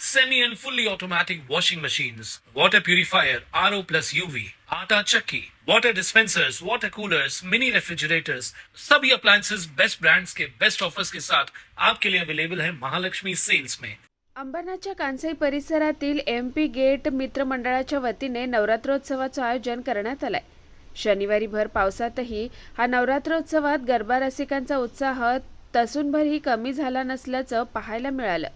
semi and fully automatic washing machines, water purifier, RO plus UV, आटा चक्की, water dispensers, water coolers, mini refrigerators, सभी appliances. Best brands के best offers के साथ आपके लिए अवेलेबल है महालक्ष्मी सेल्स में अंबरनाथच्या कांसाई परिसरातील एम पी गेट मित्रमंडळाच्या वतीने नवरात्रोत्सवाचं आयोजन करण्यात आलंय. शनिवारी भर पावसातही हा नवरात्रोत्सवात गरबा रसिकांचा उत्साह तसूनभरही कमी झाला नसल्याचं पाहायला मिळालं.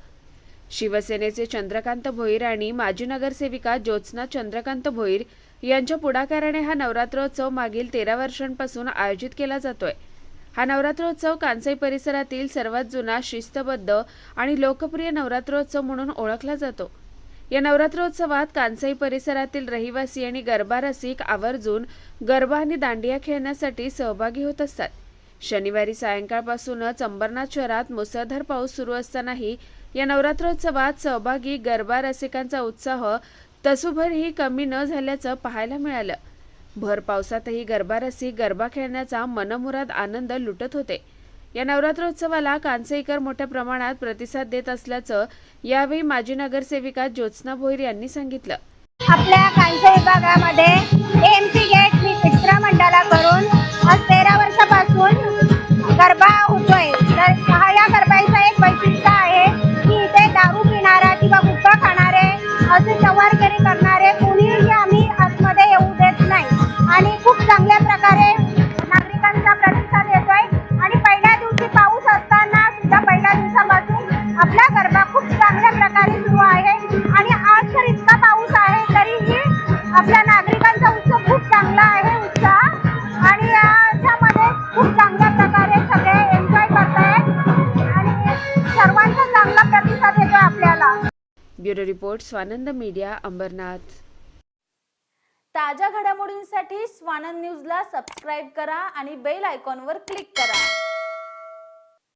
शिवसेनेचे चंद्रकांत भोईर आणि माजी नगरसेविका ज्योत्स्ना चंद्रकांत भोईर यांच्या पुढाकाराने हा नवरात्रोत्सव मागील तेरा वर्षांपासून आयोजित केला जातोय. हा नवरात्रोत्सव कांसाई परिसरातील सर्वात जुना शिस्तबद्ध आणि लोकप्रिय नवरात्रोत्सव म्हणून ओळखला जातो. या नवरात्रोत्सवात कांसाई परिसरातील रहिवासी आणि गरबा रसिक आवर्जून गरबा आणि दांडिया खेळण्यासाठी सहभागी होत असतात. शनिवारी सायंकाळपासूनच अंबरनाथ शहरात मुसळधार पाऊस सुरू असतानाही या नवरात्रोत्सवात सहभागी गरबा रसिकांचा उत्साह तसूभरही कमी न झाल्याचं पाहायला मिळालं. भर पावसातही गरबा रसिक गरबा खेळण्याचा मनमुराद आनंद लुटत होते. या नवरात्रोत्सवाला कांसेकर मोठ्या प्रमाणात प्रतिसाद देत असल्याचं यावेळी माजी नगरसेविका ज्योत्स्ना भोईर यांनी सांगितलं. आपल्या कांसे विभागामध्ये दिवसापासून आपला गरबा खूप चांगल्या प्रकारे सुरू आहे. आणि आज तर इतका पाऊस आहे तरीही आपल्या नागरिकांचा उत्सव खूप चांगला आहे उत्साह. आणि याच्यामध्ये खूप चांगल्या प्रकारे सगळे एन्जॉय करतायत. आणि सर्वांचा चांगला प्रतिसाद येतोय आपल्याला. Bureau report Swanand media Ambarnath. ताज्या घडामोडींसाठी स्वानंद न्यूजला सबस्क्राईब करा आणि बेल आयकॉनवर क्लिक करा.